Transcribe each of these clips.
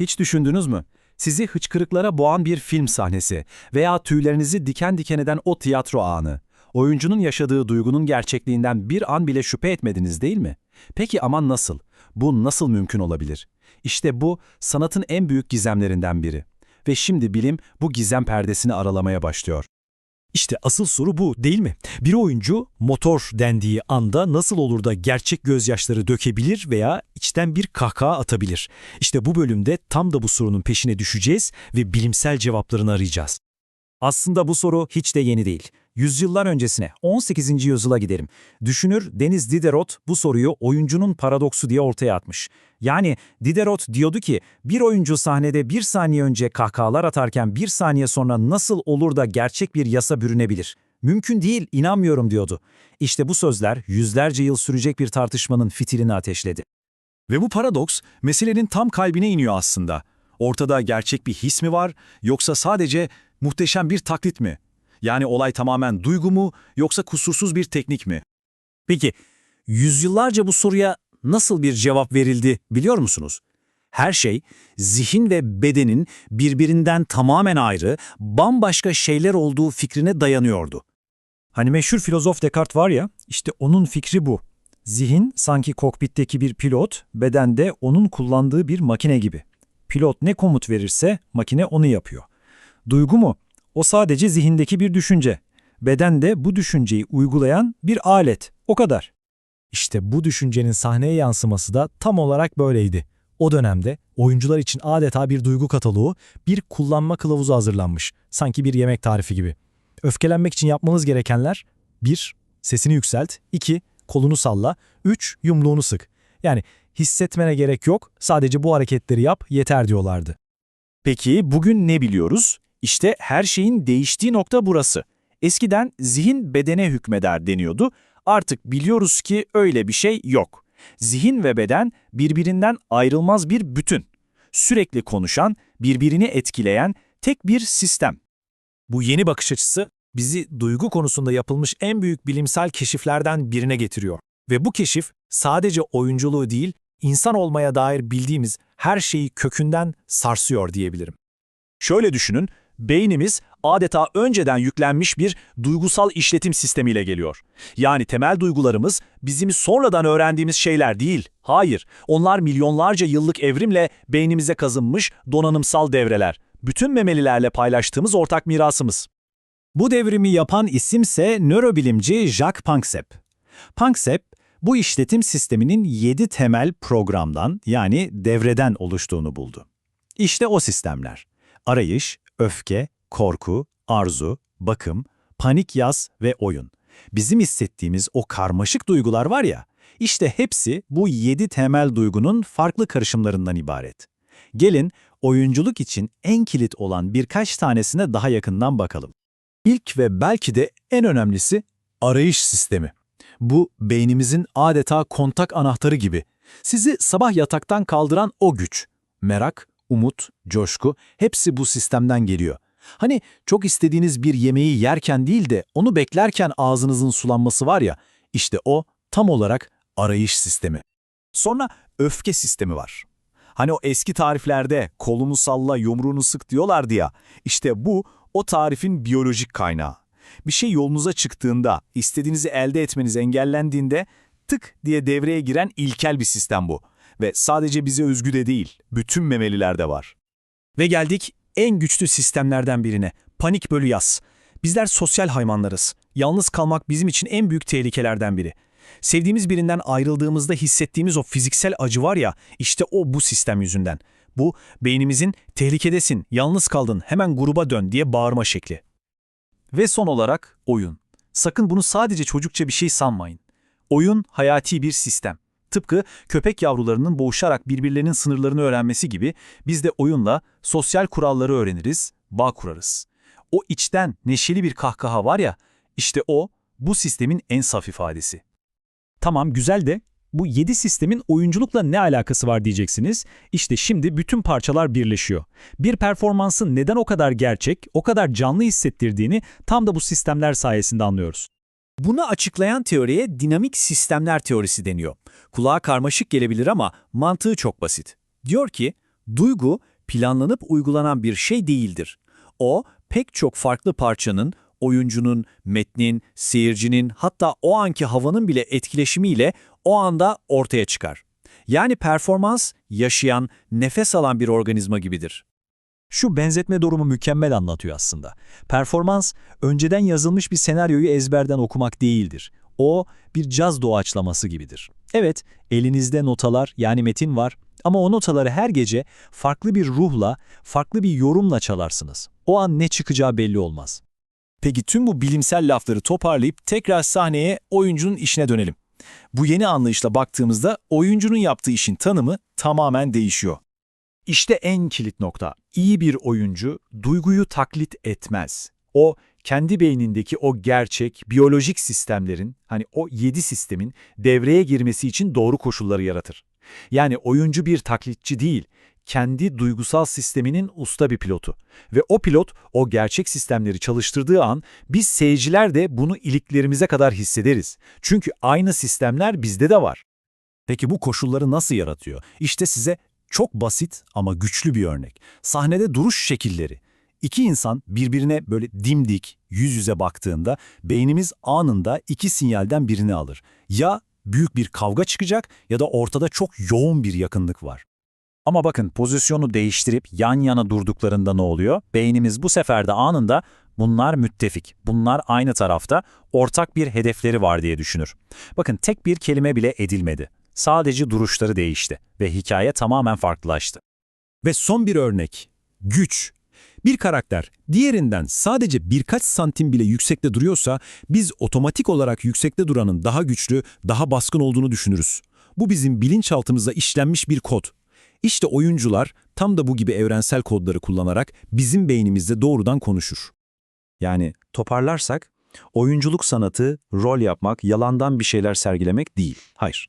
Hiç düşündünüz mü? Sizi hıçkırıklara boğan bir film sahnesi veya tüylerinizi diken diken eden o tiyatro anı. Oyuncunun yaşadığı duygunun gerçekliğinden bir an bile şüphe etmediniz değil mi? Peki ama nasıl? Bu nasıl mümkün olabilir? İşte bu sanatın en büyük gizemlerinden biri. Ve şimdi bilim bu gizem perdesini aralamaya başlıyor. İşte asıl soru bu değil mi? Bir oyuncu motor dendiği anda nasıl olur da gerçek gözyaşları dökebilir veya içten bir kahkaha atabilir? İşte bu bölümde tam da bu sorunun peşine düşeceğiz ve bilimsel cevaplarını arayacağız. Aslında bu soru hiç de yeni değil. Yüzyıllar öncesine, 18. yüzyıla gidelim. Düşünür Deniz Diderot bu soruyu oyuncunun paradoksu diye ortaya atmış. Yani Diderot diyordu ki bir oyuncu sahnede bir saniye önce kahkahalar atarken bir saniye sonra nasıl olur da gerçek bir yasa bürünebilir? Mümkün değil, inanmıyorum diyordu. İşte bu sözler yüzlerce yıl sürecek bir tartışmanın fitilini ateşledi. Ve bu paradoks meselenin tam kalbine iniyor aslında. Ortada gerçek bir his mi var yoksa sadece muhteşem bir taklit mi? Yani olay tamamen duygu mu yoksa kusursuz bir teknik mi? Peki, yüzyıllarca bu soruya nasıl bir cevap verildi biliyor musunuz? Her şey, zihin ve bedenin birbirinden tamamen ayrı, bambaşka şeyler olduğu fikrine dayanıyordu. Hani meşhur filozof Descartes var ya, işte onun fikri bu. Zihin sanki kokpitteki bir pilot, beden de onun kullandığı bir makine gibi. Pilot ne komut verirse makine onu yapıyor. Duygu mu? O sadece zihindeki bir düşünce. Beden de bu düşünceyi uygulayan bir alet. O kadar. İşte bu düşüncenin sahneye yansıması da tam olarak böyleydi. O dönemde oyuncular için adeta bir duygu kataloğu, bir kullanma kılavuzu hazırlanmış. Sanki bir yemek tarifi gibi. Öfkelenmek için yapmanız gerekenler 1. Sesini yükselt 2. Kolunu salla 3. Yumruğunu sık. Yani hissetmene gerek yok, sadece bu hareketleri yap yeter diyorlardı. Peki bugün ne biliyoruz? İşte her şeyin değiştiği nokta burası. Eskiden zihin bedene hükmeder deniyordu. Artık biliyoruz ki öyle bir şey yok. Zihin ve beden birbirinden ayrılmaz bir bütün. Sürekli konuşan, birbirini etkileyen tek bir sistem. Bu yeni bakış açısı bizi duygu konusunda yapılmış en büyük bilimsel keşiflerden birine getiriyor. Ve bu keşif sadece oyunculuğu değil, insan olmaya dair bildiğimiz her şeyi kökünden sarsıyor diyebilirim. Şöyle düşünün, beynimiz adeta önceden yüklenmiş bir duygusal işletim sistemiyle geliyor. Yani temel duygularımız bizim sonradan öğrendiğimiz şeyler değil. Hayır, onlar milyonlarca yıllık evrimle beynimize kazınmış donanımsal devreler. Bütün memelilerle paylaştığımız ortak mirasımız. Bu devrimi yapan isimse nörobilimci Jacques Panksepp. Panksepp, bu işletim sisteminin 7 temel programdan yani devreden oluştuğunu buldu. İşte o sistemler. Arayış, öfke, korku, arzu, bakım, panik yaz ve oyun. Bizim hissettiğimiz o karmaşık duygular var ya, işte hepsi bu 7 temel duygunun farklı karışımlarından ibaret. Gelin oyunculuk için en kilit olan birkaç tanesine daha yakından bakalım. İlk ve belki de en önemlisi arayış sistemi. Bu beynimizin adeta kontak anahtarı gibi. Sizi sabah yataktan kaldıran o güç. Merak, umut, coşku hepsi bu sistemden geliyor. Hani çok istediğiniz bir yemeği yerken değil de onu beklerken ağzınızın sulanması var ya, işte o tam olarak arayış sistemi. Sonra öfke sistemi var. Hani o eski tariflerde kolunu salla, yumruğunu sık diyorlardı ya, işte bu o tarifin biyolojik kaynağı. Bir şey yolunuza çıktığında, istediğinizi elde etmeniz engellendiğinde tık diye devreye giren ilkel bir sistem bu. Ve sadece bize özgü de değil, bütün memelilerde var. Ve geldik en güçlü sistemlerden birine, panik bölü yaz. Bizler sosyal hayvanlarız. Yalnız kalmak bizim için en büyük tehlikelerden biri. Sevdiğimiz birinden ayrıldığımızda hissettiğimiz o fiziksel acı var ya, işte o bu sistem yüzünden. Bu, beynimizin tehlikedesin, yalnız kaldın, hemen gruba dön diye bağırma şekli. Ve son olarak oyun. Sakın bunu sadece çocukça bir şey sanmayın. Oyun hayati bir sistem. Tıpkı köpek yavrularının boğuşarak birbirlerinin sınırlarını öğrenmesi gibi biz de oyunla sosyal kuralları öğreniriz, bağ kurarız. O içten neşeli bir kahkaha var ya, işte o bu sistemin en saf ifadesi. Tamam güzel de bu 7 sistemin oyunculukla ne alakası var diyeceksiniz. İşte şimdi bütün parçalar birleşiyor. Bir performansın neden o kadar gerçek, o kadar canlı hissettirdiğini tam da bu sistemler sayesinde anlıyoruz. Bunu açıklayan teoriye dinamik sistemler teorisi deniyor. Kulağa karmaşık gelebilir ama mantığı çok basit. Diyor ki, Duygu planlanıp uygulanan bir şey değildir. O pek çok farklı parçanın, oyuncunun, metnin, seyircinin hatta o anki havanın bile etkileşimiyle o anda ortaya çıkar. Yani performans yaşayan, nefes alan bir organizma gibidir. Şu benzetme durumu mükemmel anlatıyor aslında. Performans, önceden yazılmış bir senaryoyu ezberden okumak değildir. O, bir caz doğaçlaması gibidir. Evet, elinizde notalar yani metin var ama o notaları her gece farklı bir ruhla, farklı bir yorumla çalarsınız. O an ne çıkacağı belli olmaz. Peki tüm bu bilimsel lafları toparlayıp tekrar sahneye oyuncunun işine dönelim. Bu yeni anlayışla baktığımızda oyuncunun yaptığı işin tanımı tamamen değişiyor. İşte en kilit nokta. İyi bir oyuncu duyguyu taklit etmez. O kendi beynindeki o gerçek biyolojik sistemlerin, hani o yedi sistemin devreye girmesi için doğru koşulları yaratır. Yani oyuncu bir taklitçi değil, kendi duygusal sisteminin usta bir pilotu. Ve o pilot o gerçek sistemleri çalıştırdığı an biz seyirciler de bunu iliklerimize kadar hissederiz. Çünkü aynı sistemler bizde de var. Peki bu koşulları nasıl yaratıyor? İşte size çok basit ama güçlü bir örnek. Sahnede duruş şekilleri. İki insan birbirine böyle dimdik, yüz yüze baktığında beynimiz anında iki sinyalden birini alır. Ya büyük bir kavga çıkacak ya da ortada çok yoğun bir yakınlık var. Ama bakın pozisyonu değiştirip yan yana durduklarında ne oluyor? Beynimiz bu sefer de anında bunlar müttefik, bunlar aynı tarafta, ortak bir hedefleri var diye düşünür. Bakın tek bir kelime bile edilmedi. Sadece duruşları değişti ve hikaye tamamen farklılaştı. Ve son bir örnek. Güç. Bir karakter diğerinden sadece birkaç santim bile yüksekte duruyorsa biz otomatik olarak yüksekte duranın daha güçlü, daha baskın olduğunu düşünürüz. Bu bizim bilinçaltımıza işlenmiş bir kod. İşte oyuncular tam da bu gibi evrensel kodları kullanarak bizim beynimizde doğrudan konuşur. Yani toparlarsak, oyunculuk sanatı rol yapmak, yalandan bir şeyler sergilemek değil. Hayır.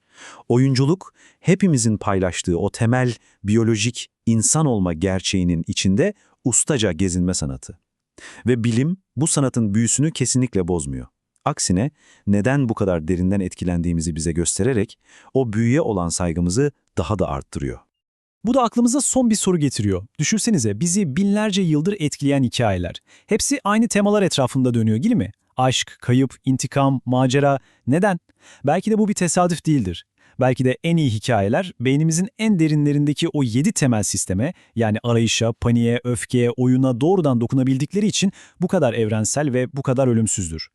Oyunculuk hepimizin paylaştığı o temel biyolojik insan olma gerçeğinin içinde ustaca gezinme sanatı. Ve bilim bu sanatın büyüsünü kesinlikle bozmuyor. Aksine neden bu kadar derinden etkilendiğimizi bize göstererek o büyüye olan saygımızı daha da arttırıyor. Bu da aklımıza son bir soru getiriyor. Düşünsenize bizi binlerce yıldır etkileyen hikayeler. Hepsi aynı temalar etrafında dönüyor değil mi? Aşk, kayıp, intikam, macera. Neden? Belki de bu bir tesadüf değildir. Belki de en iyi hikayeler beynimizin en derinlerindeki o yedi temel sisteme yani arayışa, paniğe, öfkeye, oyuna doğrudan dokunabildikleri için bu kadar evrensel ve bu kadar ölümsüzdür.